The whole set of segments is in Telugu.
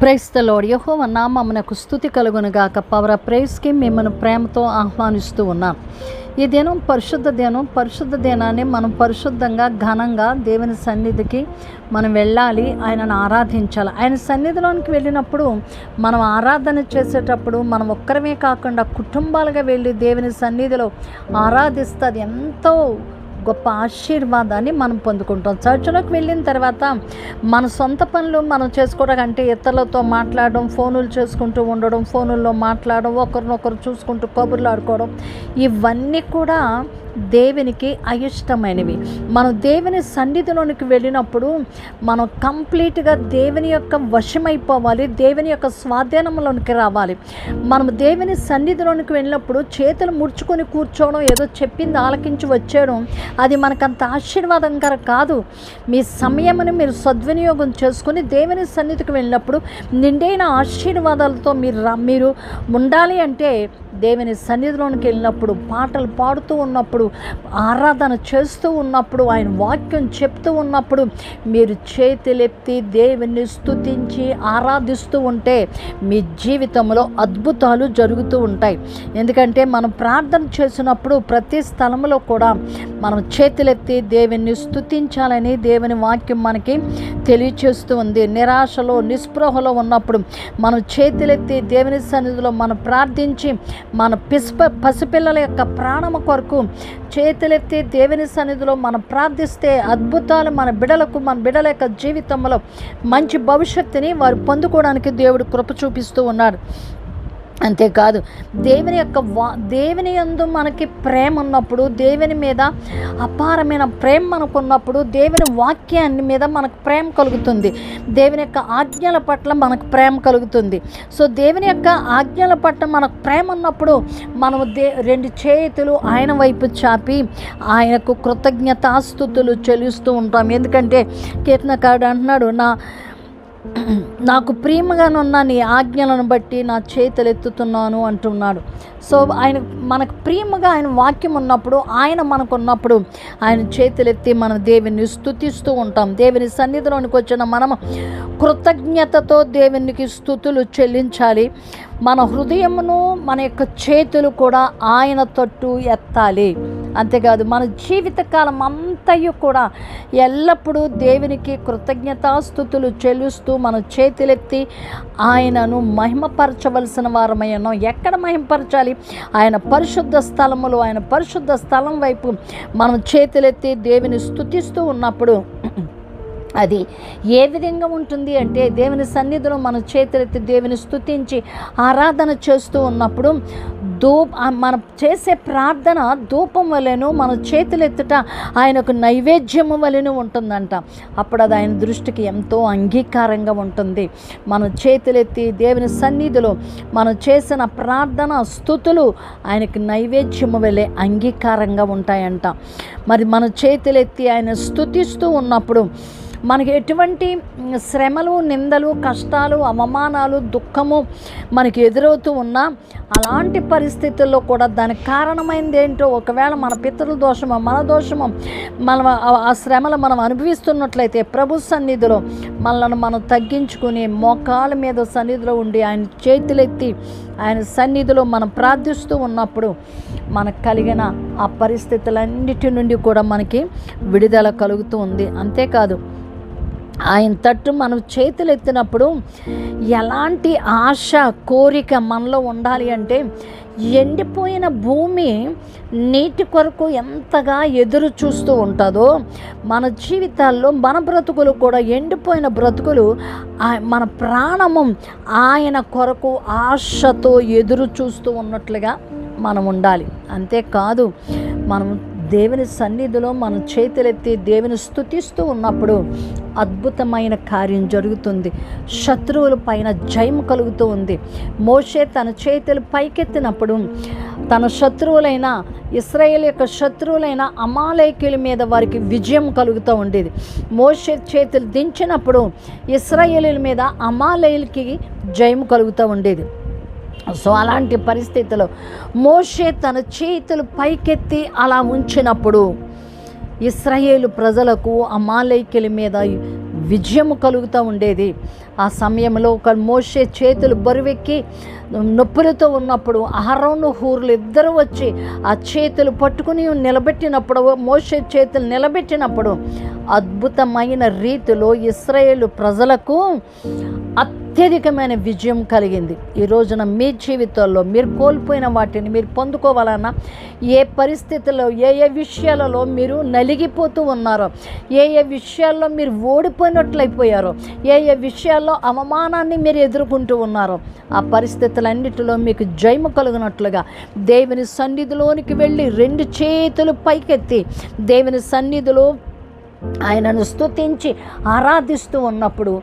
ప్రైస్తలోడ్ యహోవ నామమునకు స్థుతి కలుగునుగాక పవర్ ప్రైస్కి మిమ్మల్ని ప్రేమతో ఆహ్వానిస్తూ ఉన్నాం. ఈ దినం పరిశుద్ధ దినం పరిశుద్ధ దినాన్ని మనం పరిశుద్ధంగా ఘనంగా దేవుని సన్నిధికి మనం వెళ్ళాలి ఆయనను ఆరాధించాలి. ఆయన సన్నిధిలోనికి వెళ్ళినప్పుడు మనం ఆరాధన చేసేటప్పుడు మనం ఒక్కరమే కాకుండా కుటుంబాలుగా వెళ్ళి దేవుని సన్నిధిలో ఆరాధిస్తే అది ఎంతో గొప్ప ఆశీర్వాదాన్ని మనం పొందుకుంటాం. చర్చలోకి వెళ్ళిన తర్వాత మన సొంత పనులు మనం చేసుకోవడం అంటే ఇతరులతో మాట్లాడడం ఫోనులు చేసుకుంటూ ఉండడం ఫోనుల్లో మాట్లాడడం ఒకరినొకరు చూసుకుంటూ కబుర్లు ఆడుకోవడం ఇవన్నీ కూడా దేవునికి అయిష్టమైనవి. మనం దేవుని సన్నిధిలోనికి వెళ్ళినప్పుడు మనం కంప్లీట్గా దేవుని యొక్క వశమైపోవాలి దేవుని యొక్క స్వాధీనంలోనికి రావాలి. మనం దేవుని సన్నిధిలోనికి వెళ్ళినప్పుడు చేతులు ముడుచుకొని కూర్చోవడం ఏదో చెప్పింది ఆలకించి వచ్చేయడం అది మనకంత ఆశీర్వాదంకర కాదు. మీ సమయముని మీరు సద్వినియోగం చేసుకుని దేవుని సన్నిధికి వెళ్ళినప్పుడు నిండైన ఆశీర్వాదాలతో మీరు మీరు ఉండాలి అంటే దేవుని సన్నిధిలోనికి వెళ్ళినప్పుడు పాటలు పాడుతూ ఉన్నప్పుడు ఆరాధన చేస్తూ ఉన్నప్పుడు ఆయన వాక్యం చెప్తూ ఉన్నప్పుడు మీరు చేతులెత్తి దేవుని స్తుతించి ఆరాధిస్తూ ఉంటే మీ జీవితంలో అద్భుతాలు జరుగుతూ ఉంటాయి. ఎందుకంటే మనం ప్రార్థన చేసినప్పుడు ప్రతి స్థలంలో కూడా మనం చేతులెత్తి దేవుని స్తుతించాలని దేవుని వాక్యం మనకి తెలియచేస్తూ ఉంది. నిరాశలో నిస్పృహలో ఉన్నప్పుడు మనం చేతులెత్తి దేవుని సన్నిధిలో మనం ప్రార్థించి మన పిసుప పసిపిల్లల యొక్క ప్రాణము కొరకు చేతులెత్తి దేవుని సన్నిధిలో మనం ప్రార్థిస్తే అద్భుతాలు మన బిడలకు మన బిడల యొక్క జీవితంలో మంచి భవిష్యత్తుని వారు పొందుకోవడానికి దేవుడు కృప చూపిస్తూ ఉన్నాడు అంతేకాదు దేవుని యొక్క వా దేవుని యందు మనకి ప్రేమ ఉన్నప్పుడు దేవుని మీద అపారమైన ప్రేమ మనకు ఉన్నప్పుడు దేవుని వాక్యాన్ని మీద మనకు ప్రేమ కలుగుతుంది. దేవుని యొక్క ఆజ్ఞల పట్ల మనకు ప్రేమ కలుగుతుంది. సో దేవుని యొక్క ఆజ్ఞల పట్ల మనకు ప్రేమ ఉన్నప్పుడు మనము దే రెండు చేతులు ఆయన వైపు చాపి ఆయనకు కృతజ్ఞతాస్థుతులు చెల్లిస్తూ ఉంటాం. ఎందుకంటే కీర్తనకారుడు అంటున్నాడు నా నాకు ప్రేమగానున్న నీ ఆజ్ఞలను బట్టి నా చేతులు ఎత్తుతున్నాను అంటున్నాడు. సో ఆయన మనకు ప్రేమగా ఆయన వాక్యం ఉన్నప్పుడు ఆయన మనకు ఉన్నప్పుడు ఆయన చేతులెత్తి మన దేవుని స్థుతిస్తూ ఉంటాం. దేవుని సన్నిధిలోనికి వచ్చిన మనం కృతజ్ఞతతో దేవునికి స్థుతులు చెల్లించాలి. మన హృదయమును మన యొక్క చేతులు కూడా ఆయన తట్టు ఎత్తాలి. అంతేకాదు మన జీవితకాలం అంతయు కూడా ఎల్లప్పుడూ దేవునికి కృతజ్ఞతాస్థుతులు చెల్లిస్తూ మన చేతులెత్తి ఆయనను మహిమపరచవలసిన వారమై ఉన్నాం. ఎక్కడ మహిమపరచాలి? ఆయన పరిశుద్ధ స్థలములు ఆయన పరిశుద్ధ స్థలం వైపు మనం చేతులెత్తి దేవుని స్థుతిస్తూ ఉన్నప్పుడు అది. ఏ విధంగా ఉంటుంది అంటే దేవుని సన్నిధిలో మన చేతులెత్తి దేవుని స్థుతించి ఆరాధన చేస్తూ ఉన్నప్పుడు ధూప్ మనం చేసే ప్రార్థన ధూపం వలెను మన చేతులెత్తుట ఆయనకు నైవేద్యము వలెను ఉంటుందంట. అప్పుడు అది ఆయన దృష్టికి ఎంతో అంగీకారంగా ఉంటుంది. మన చేతులెత్తి దేవుని సన్నిధిలో మనం చేసిన ప్రార్థన స్థుతులు ఆయనకు నైవేద్యము వలె అంగీకారంగా ఉంటాయంట. మరి మన చేతులెత్తి ఆయన స్థుతిస్తూ ఉన్నప్పుడు మనకి ఎటువంటి శ్రమలు నిందలు కష్టాలు అవమానాలు దుఃఖము మనకి ఎదురవుతూ ఉన్నా అలాంటి పరిస్థితుల్లో కూడా దానికి కారణమైంది ఏంటో ఒకవేళ మన పితృల దోషమో మన దోషమో మనం ఆ- ఆ శ్రమలు మనం అనుభవిస్తున్నట్లయితే ప్రభు సన్నిధిలో మనల్ని మనం తగ్గించుకుని మోకాల మీద సన్నిధిలో ఉండి ఆయన చేతులెత్తి ఆయన సన్నిధిలో మనం ప్రార్థిస్తూ ఉన్నప్పుడు మనకు కలిగిన ఆ పరిస్థితులన్నిటి నుండి కూడా మనకి విడుదల కలుగుతూ ఉంది. అంతేకాదు ఆయన తట్టు మనం చేతులు ఎత్తినప్పుడు ఎలాంటి ఆశ కోరిక మనలో ఉండాలి అంటే ఎండిపోయిన భూమి నీటి కొరకు ఎంతగా ఎదురు చూస్తూ ఉంటుందో మన జీవితాల్లో మన బ్రతుకులు కూడా ఎండిపోయిన బ్రతుకులు ఆ- మన ప్రాణము ఆయన కొరకు ఆశతో ఎదురు చూస్తూ ఉన్నట్లుగా మనం ఉండాలి. అంతేకాదు మనం దేవుని సన్నిధిలో మనం చేతులెత్తి దేవుని స్తుతిస్తూ ఉన్నప్పుడు అద్భుతమైన కార్యం జరుగుతుంది. శత్రువుల పైన జయం కలుగుతూ ఉంది. మోషే తన చేతులు పైకెత్తినప్పుడు తన శత్రువులైన ఇస్రాయేల్ యొక్క శత్రువులైన అమాలయకుల మీద వారికి విజయం కలుగుతూ ఉండేది. మోషే చేతులు దించినప్పుడు ఇస్రాయేలీల మీద అమాలయలకి జయం కలుగుతూ ఉండేది. సో అలాంటి పరిస్థితిలో మోషే తన చేతులు పైకెత్తి అలా ఉంచినప్పుడు ఇస్రాయేలు ప్రజలకు అమాలైక్యుల మీద విజయం కలుగుతూ ఉండేది. ఆ సమయంలో ఒక మోసే చేతులు బరువెక్కి నొప్పులతో ఉన్నప్పుడు అహరోను హూరులు ఇద్దరు వచ్చి ఆ చేతులు పట్టుకుని నిలబెట్టినప్పుడు మోసే చేతులు నిలబెట్టినప్పుడు అద్భుతమైన రీతిలో ఇస్రాయేల్ ప్రజలకు అత్యధికమైన విజయం కలిగింది. ఈ రోజున మీ జీవితాల్లో మీరు కోల్పోయిన వాటిని మీరు పొందుకోవాలన్నా ఏ పరిస్థితుల్లో ఏ ఏ విషయాలలో మీరు నలిగిపోతూ ఉన్నారో ఏ ఏ విషయాల్లో మీరు ఓడిపోయినట్లయిపోయారో ఏ ఏ విషయాల్లో అవమానాన్ని మీరు ఎదుర్కొంటూ ఉన్నారో ఆ పరిస్థితులన్నిటిలో మీకు జయము కలుగునట్లుగా దేవుని సన్నిధిలోనికి వెళ్ళి రెండు చేతులు పైకెత్తి దేవుని సన్నిధిలో ఆయనను స్తుతించి ఆరాధిస్తూ ఉన్నప్పుడు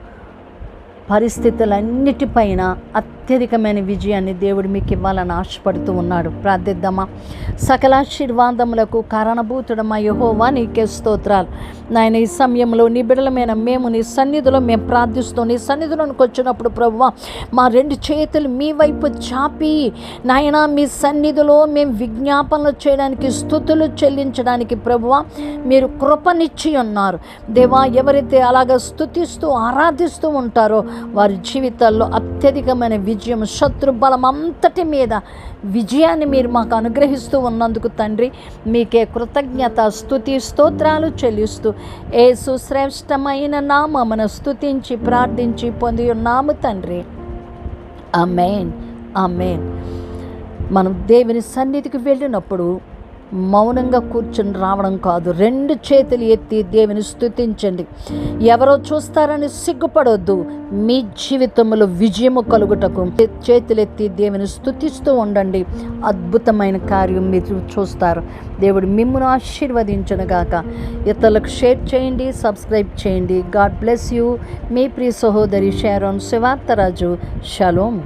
పరిస్థితులన్నిటిపైన అత్యధికమైన విజయాన్ని దేవుడు మీకు ఇవ్వాలని ఆశపడుతూ ఉన్నాడు. ప్రార్థిద్దామా? సకలాశీర్వాదములకు కారణభూతుడమా యహోవా నీకే స్తోత్రాలు. నాయన ఈ సమయంలో నీ బిడలమైన మేము నీ సన్నిధిలో మేము ప్రార్థిస్తూ నీ సన్నిధిలోనికి వచ్చినప్పుడు ప్రభు మా రెండు చేతులు మీ వైపు చాపి నాయన మీ సన్నిధిలో మేము విజ్ఞాపనలు చేయడానికి స్థుతులు చెల్లించడానికి ప్రభువ మీరు కృపనిచ్చి ఉన్నారు. దేవా ఎవరైతే అలాగ స్థుతిస్తూ ఆరాధిస్తూ ఉంటారో వారి జీవితాల్లో అత్యధికమైన విజయం శత్రు బలం అంతటి మీద విజయాన్ని మీరు మాకు అనుగ్రహిస్తూ ఉన్నందుకు తండ్రి మీకే కృతజ్ఞత స్థుతి స్తోత్రాలు చెల్లిస్తూ ఏ సుశ్రేష్టమైన నామమును స్థుతించి ప్రార్థించి పొంది ఉన్నాము తండ్రి. ఆమెన్. ఆమెన్. మనం దేవుని సన్నిధికి వెళ్ళినప్పుడు మౌనంగా కూర్చుని రావడం కాదు. రెండు చేతులు ఎత్తి దేవుని స్థుతించండి ఎవరో చూస్తారని సిగ్గుపడొద్దు. మీ జీవితంలో విజయము కలుగుటకు చేతులెత్తి దేవుని స్థుతిస్తూ ఉండండి. అద్భుతమైన కార్యం మీరు చూస్తారు. దేవుడు మిమ్మల్ని ఆశీర్వదించను గాక. ఇతరులకు షేర్ చేయండి సబ్స్క్రైబ్ చేయండి. God bless you. మీ ప్రియ సహోదరి షారోన్ శివార్తరాజు. షలోమ్